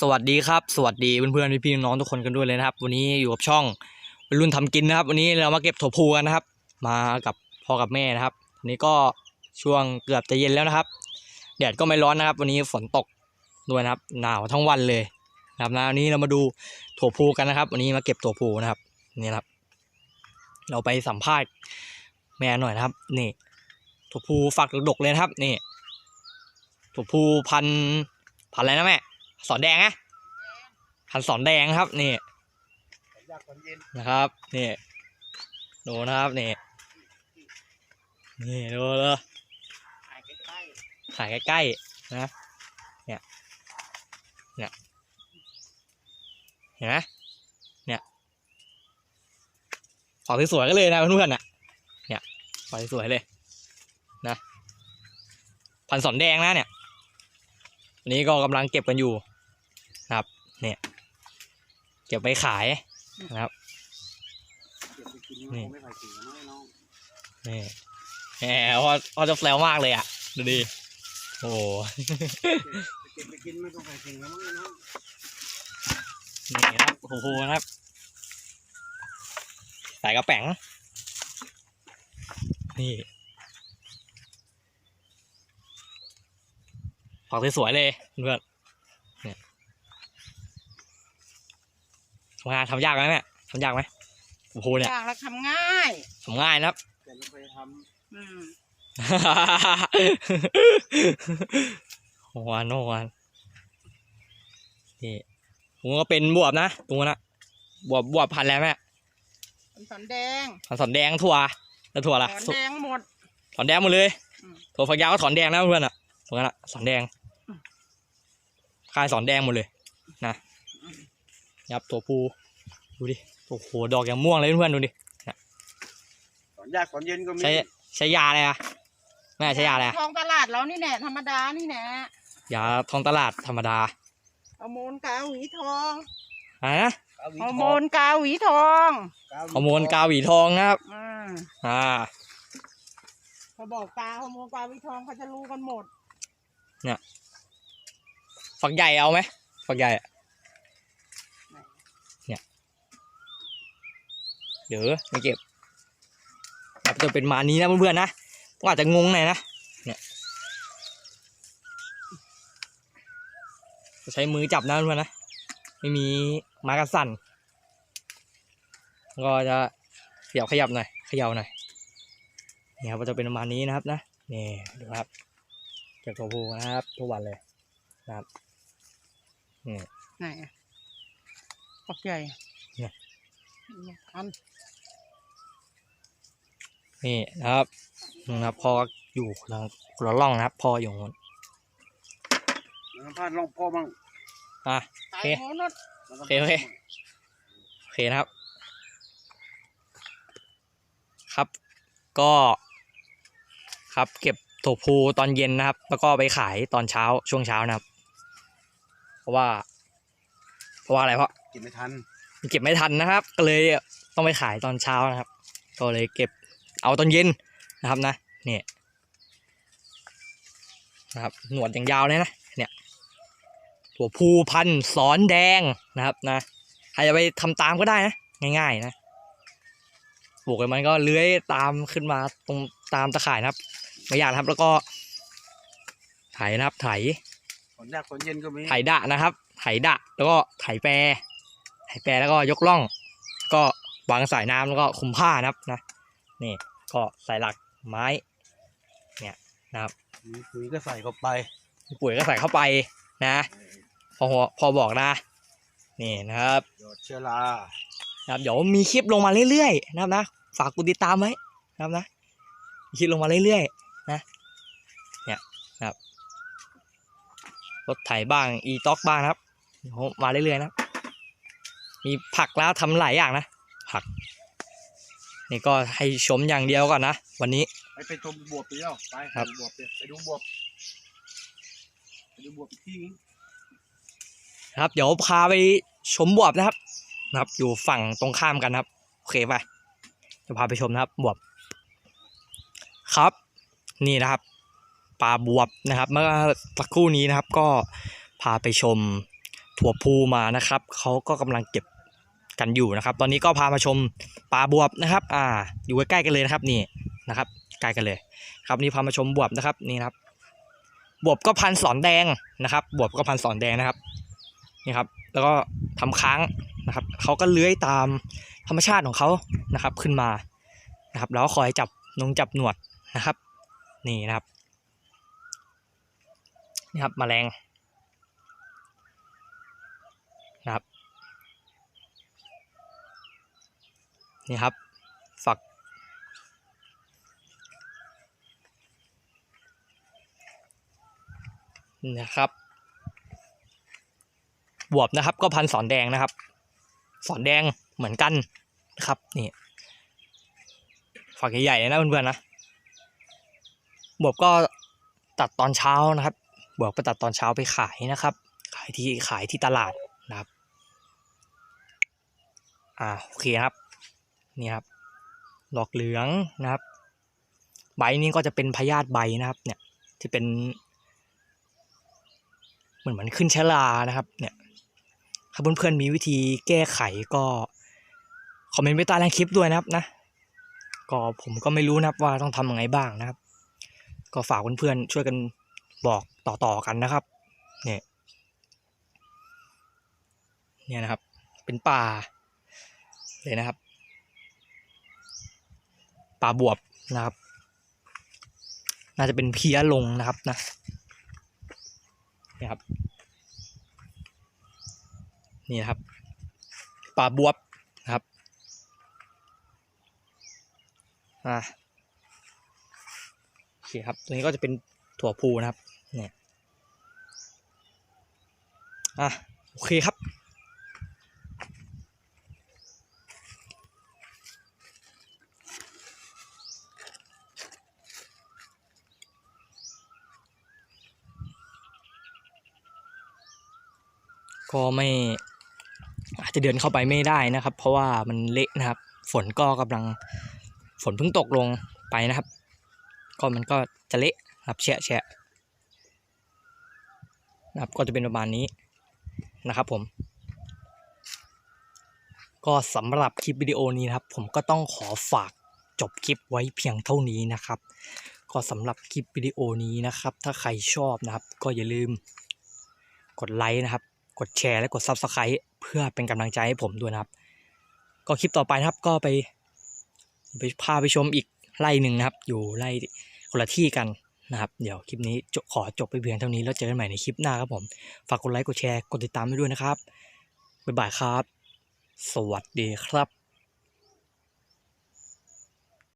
สวัสดีครับ สวัสดีเพื่อนๆพี่ๆน้องๆทุกคนกันด้วยเลยนะครับ วันนี้อยู่กับช่องวัยรุ่นทำกินนะครับ วันนี้เรามาเก็บถั่วพูกันนะครับ มากับพ่อกับแม่นะครับวันนี้ก็ช่วงเกือบจะเย็นแล้วนะครับ แดดก็ไม่ร้อนนะครับ วันนี้ฝนตกด้วยนะครับ หนาวทั้งวันเลยนะครับนะวันนี้เรามาดูถั่วพูกันนะครับ วันนี้มาเก็บถั่วพูนะครับนี่ครับ เราไปสัมภาษณ์แม่หน่อยนะครับ นี่ถั่วพูฝักดกเลยนะครับ นี่ถั่วพูพันพันอะไรนะแม่ สอนแดงนะพันสอนแดงครับนี่อยากตอนเย็นนะครับนี่ดูนะครับนี่นี่ดูเลยขายใกล้ขายใกล้ๆนะเนี่ยเนี่ยเห็นไหมเนี่ยฝอกสวยๆก็เลยนะเพื่อนๆน่ะเนี่ยฝอกสวยๆเลยนะพันสอนแดงนะเนี่ยอันนี้ก็กำลังเก็บกันอยู่นะ ครับ เนี่ยเก็บไปขายนะครับๆเก็บไปกินนี่นี่ไม่ขายสีน้อยน้องนี่แหมพอพอจะแฟลวมากเลยอะ ดูดิโอ้โหนี่ครับโอ้โหนะครับใส่กระแป๋ง นี่ผักสวยๆเลยเพื่อนเนี่ย ทำงานทำยากไหมแม่ทำยากไหมโอ้โหเนี่ยอยากเราทำง่ายทำง่ายนะครับ แต่เราไปทอืมโอ้วันโอ้วันนี่ผมก็เป็นบวบนะตรงนั้นนะบวบบวบพันธุ์แล้วแม่เป็นสันแดงพันธุ์สอนแดงถั่วแล้วถั่วถละอนสุแดงหมด ถอนแดงหมดเลยอืมถั่วฝักยาวก็ถอนแดงนะเพื่อนอะตรงนั้นอะสอนแดงอืม คายสอนแดงหมดเลยนะ ยับตัวภูดูดิโอ้โหดอกอย่างม่วงเลยเพื่อนๆดูดิำตอนยากตอนเย็นก็มีใช้ใช้ยาอะไรอะแม่ใช้ยาอะไรอะทองตลาดแล้วนี่แน่ธรรมดานี่แน่ยาท้องตลาดธรรมดาฮอร์โมนกาหวีทองอะไรนะกาหวีฮอร์ทโมองนกาหวีทองฮอร์โมนกาหวีทองนะครับอืมอ่าเขาบอกกาฮอร์โมนกาหวีทองเขาจะรู้กันหมดฝักใหญ่เอาไหมฝักใหญ่อะ เนี่ยเดี๋ยวไม่เก็บครับจะเป็นมานี้นะเพื่อนๆนะก็อาจจะงงหน่อยนะเนี่ยจะใช้มือจับนะเพื่อนๆนะไม่มีไม้กระสั่นก็จะเสียบขยับหน่อยเขย่าหน่อยนี่ครับก็จะเป็นประมาณนี้นะครับนะนี่ดูครับเก็บตัวผู้นะครับทุกวันเลยนะครับไหนอะ ปักใหญ่เนี่ยอันนี่นะครับนะครับพออยู่คนละคนละร่องนะครับ พออยู่นู้นแล้วพลาดลองพ่อมั่งอะตายโอเคโหนดแล้วก็โอเคโอเคโอเคนะครับ ครับ ก็ ครับเก็บถั่วพูตอนเย็นนะครับ แล้วก็ไปขายตอนเช้าช่วงเช้านะครับ เพราะว่า เพราะว่าอะไรเพราะ กินไม่ทัน เก็บไม่ทันนะครับ ก็เลยต้องไปขายตอนเช้านะครับ ก็เลยเก็บเอาตอนเย็นนะครับนะเนี่ยนะครับหนวดอย่างยาวเลยนะเนี่ยถั่วพูพันธุ์สอนแดงนะครับนะใครจะไปทำตามก็ได้นะง่าย ๆ นะปลูกไปมันก็เลื้อยตามขึ้นมาตรงตามตะข่ายนะครับไม่ยากนะครับ แล้วก็ไถนะครับไถตอนยากตอนเย็นก็มีไถดะนะครับไถดะแล้วก็ไถแปร ไถแปรแล้วก็ยกล่อง ก็วางสายน้ำแล้วก็คุมผ้านะครับนะนี่ก็ใส่หลักไม้เนี่ยนะครับมีปุ๋ยก็ใส่เข้าไปปุ๋ยก็ใส่เข้าไปนะพอพอบอกนะ นี่นะครับหยอดเชื้อรานะครับเดี๋ยวมีคลิปลงมาเรื่อยๆนะครับนะฝากกดติดตามไว้นะครับนะมีคลิปลงมาเรื่อยๆนะเนี่ยนะครับรถไถบ้างอีต็อกบ้างนะครับเดี๋ยวมาเรื่อยๆนะ มีผักแล้วทำหลายอย่างนะผัก นี่ก็ให้ชมอย่างเดียวก่อนนะ วันนี้ ไปไปชมบวบไปแล้วไปครับไปดูบวบไปดูบวบไปดูบวบอีกที่นึงนะครับ เดี๋ยวพาไปชมบวบนะครับ นะครับ อยู่ฝั่งตรงข้ามกันนะครับ โอเคไปจะพาไปชมนะครับบวบ ครับ นี่นะครับปลาบวบนะครับเมื่อสักครู่นี้นะครับก็พาไปชมถั่วพูมานะครับเขาก็กำลังเก็บ กันอยู่นะครับ ตอนนี้ก็พามาชมปลาบวบนะครับ อ่า อยู่ใกล้ๆกันเลยนะครับนี่นะครับใกล้กันเลย ครับนี่พามาชมบวบนะครับนี่ครับ บวบก็พันสอนแดงนะครับ บวบก็พันสอนแดงนะครับนี่ครับ แล้วก็ทำค้างนะครับเขาก็เลื้อยตามธรรมชาติของเขานะครับขึ้นมานะครับแล้วคอยจับนงจับหนวดนะครับ นี่นะครับนี่ครับแมลงนะครับ นี่ครับ ฝัก นะครับบวบนะครับ ก็พันสอนแดงนะครับ สอนแดงเหมือนกันนะครับนี่ฝักใหญ่ๆเลยนะเพื่อนๆนะบวบก็ตัดตอนเช้านะครับบวบไปตัดตอนเช้าไปขายนะครับ ขายที่ขายที่ตลาดนะครับอ่าโอเคครับ นี่ครับดอกเหลืองนะครับ ใบนี้ก็จะเป็นพยาธิใบนะครับเนี่ยที่เป็นเหมือนเหมือนขึ้นชะลานะครับเนี่ยถ้าเพื่อนๆมีวิธีแก้ไขก็คอมเมนต์ไว้ใต้ล่างคลิปด้วยนะครับนะก็ผมก็ไม่รู้นะครับว่าต้องทำยังไงบ้างนะครับ ก็ฝากเพื่อนๆช่วยกันบอกต่อๆกันนะครับเนี่ยเนี่ยนะครับ เป็นป่าเลยนะครับ ป่าบวบนะครับ น่าจะเป็นเพี้ยลงนะครับนะนี่ครับ นี่ครับปลาบวบนะครับอ่าโอเคครับ ตัวนี้ก็จะเป็นถั่วพูนะครับ เนี่ย อะ โอเคครับ ก็ไม่อาจจะเดินเข้าไปไม่ได้นะครับ เพราะว่ามันเละนะครับ ฝนก็กำลังฝนเพิ่งตกลงไปนะครับ ก็มันก็จะเละนะครับแฉะแฉะนะครับก็จะเป็นประมาณนี้นะครับผม ก็สำหรับคลิปวิดีโอนี้นะครับ ผมก็ต้องขอฝากจบคลิปไว้เพียงเท่านี้นะครับ ก็สำหรับคลิปวิดีโอนี้นะครับ ถ้าใครชอบนะครับ ก็อย่าลืมกดไลค์นะครับ กดแชร์และกด Subscribe เพื่อเป็นกำลังใจให้ผมด้วยนะครับ ก็คลิปต่อไปนะครับก็ไปไปพาไปชมอีกไร่หนึ่งนะครับ อยู่ไร่คนละที่กันนะครับ เดี๋ยวคลิปนี้ขอจบไปเพียงเท่านี้แล้วเจอกันใหม่ในคลิปหน้าครับผม ฝากกดไลค์กดแชร์กดติดตามไปด้วยนะครับบ๊ายบายครับ สวัสดีครับ